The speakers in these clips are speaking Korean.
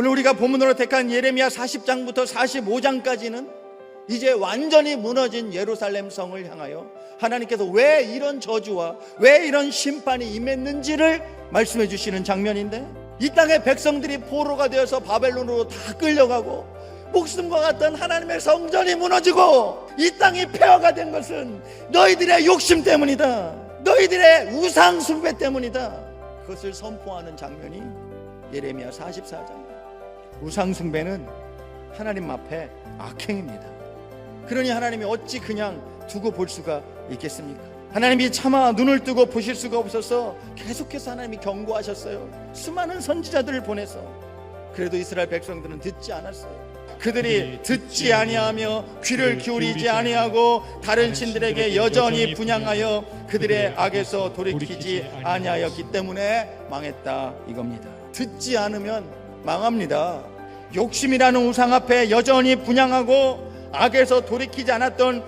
오늘 우리가 본문으로 택한 예레미야 40장부터 45장까지는 이제 완전히 무너진 예루살렘 성을 향하여 하나님께서 왜 이런 저주와 왜 이런 심판이 임했는지를 말씀해 주시는 장면인데 이 땅의 백성들이 포로가 되어서 바벨론으로 다 끌려가고 목숨과 같던 하나님의 성전이 무너지고 이 땅이 폐허가 된 것은 너희들의 욕심 때문이다. 너희들의 우상 숭배 때문이다. 그것을 선포하는 장면이 예레미야 44장. 우상 숭배는 하나님 앞에 악행입니다. 그러니 하나님이 어찌 그냥 두고 볼 수가 있겠습니까? 하나님이 차마 눈을 뜨고 보실 수가 없어서 계속해서 하나님이 경고하셨어요. 수많은 선지자들을 보내서 그래도 이스라엘 백성들은 듣지 않았어요. 그들이 듣지 아니하며 귀를 기울이지 아니하고 다른 신들에게 여전히 분양하여 그들의 악에서 돌이키지 아니하였기 때문에 망했다 이겁니다. 듣지 않으면 망합니다. 욕심이라는 우상 앞에 여전히 분양하고 악에서 돌이키지 않았던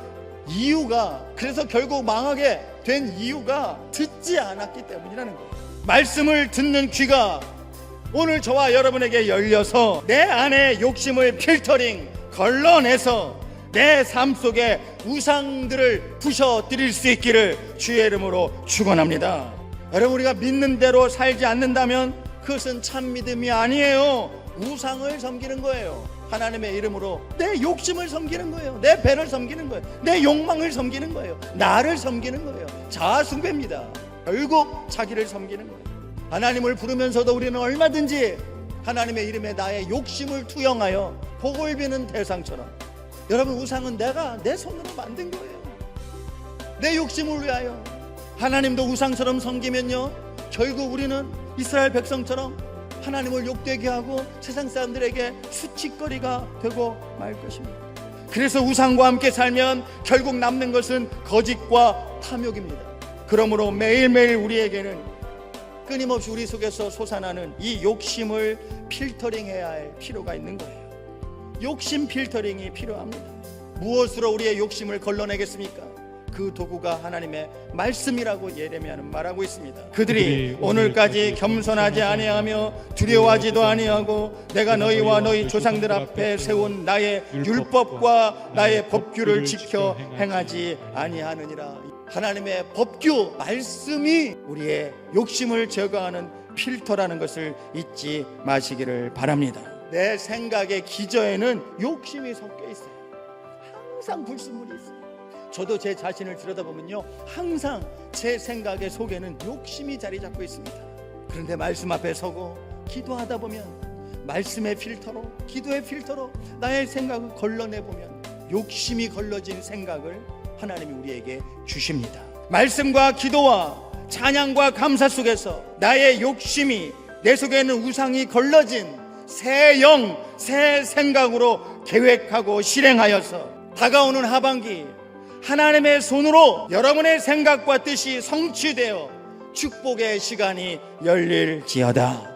이유가 그래서 결국 망하게 된 이유가 듣지 않았기 때문이라는 거예요. 말씀을 듣는 귀가 오늘 저와 여러분에게 열려서 내 안에 욕심을 필터링 걸러내서 내 삶 속에 우상들을 부셔뜨릴 수 있기를 주의 이름으로 축원합니다. 여러분 우리가 믿는 대로 살지 않는다면 그것은 참 믿음이 아니에요. 우상을 섬기는 거예요. 하나님의 이름으로 내 욕심을 섬기는 거예요. 내 배를 섬기는 거예요. 내 욕망을 섬기는 거예요. 나를 섬기는 거예요. 자아숭배입니다. 결국 자기를 섬기는 거예요. 하나님을 부르면서도 우리는 얼마든지 하나님의 이름에 나의 욕심을 투영하여 복을 비는 대상처럼 여러분 우상은 내가 내 손으로 만든 거예요. 내 욕심을 위하여 하나님도 우상처럼 섬기면요 결국 우리는 이스라엘 백성처럼 하나님을 욕되게 하고 세상 사람들에게 수치거리가 되고 말 것입니다. 그래서 우상과 함께 살면 결국 남는 것은 거짓과 탐욕입니다. 그러므로 매일매일 우리에게는 끊임없이 우리 속에서 솟아나는 이 욕심을 필터링해야 할 필요가 있는 거예요. 욕심 필터링이 필요합니다. 무엇으로 우리의 욕심을 걸러내겠습니까? 그 도구가 하나님의 말씀이라고 예레미야는 말하고 있습니다. 그들이 오늘까지 겸손하지 아니하며 두려워하지도 아니하고 내가 너희와 너희 조상들 앞에 세운 나의 율법과 나의 법규를 지켜 행하지 아니하느니라. 하나님의 법규 말씀이 우리의 욕심을 제거하는 필터라는 것을 잊지 마시기를 바랍니다. 내 생각의 기저에는 욕심이 섞여 있어요. 항상 불순물이 있어요. 저도 제 자신을 들여다보면요. 항상 제 생각의 속에는 욕심이 자리 잡고 있습니다. 그런데 말씀 앞에 서고 기도하다 보면 말씀의 필터로, 기도의 필터로 나의 생각을 걸러내 보면 욕심이 걸러진 생각을 하나님이 우리에게 주십니다. 말씀과 기도와 찬양과 감사 속에서 나의 욕심이 내 속에 있는 우상이 걸러진 새 영, 새 생각으로 계획하고 실행하여서 다가오는 하반기 하나님의 손으로 여러분의 생각과 뜻이 성취되어 축복의 시간이 열릴지어다.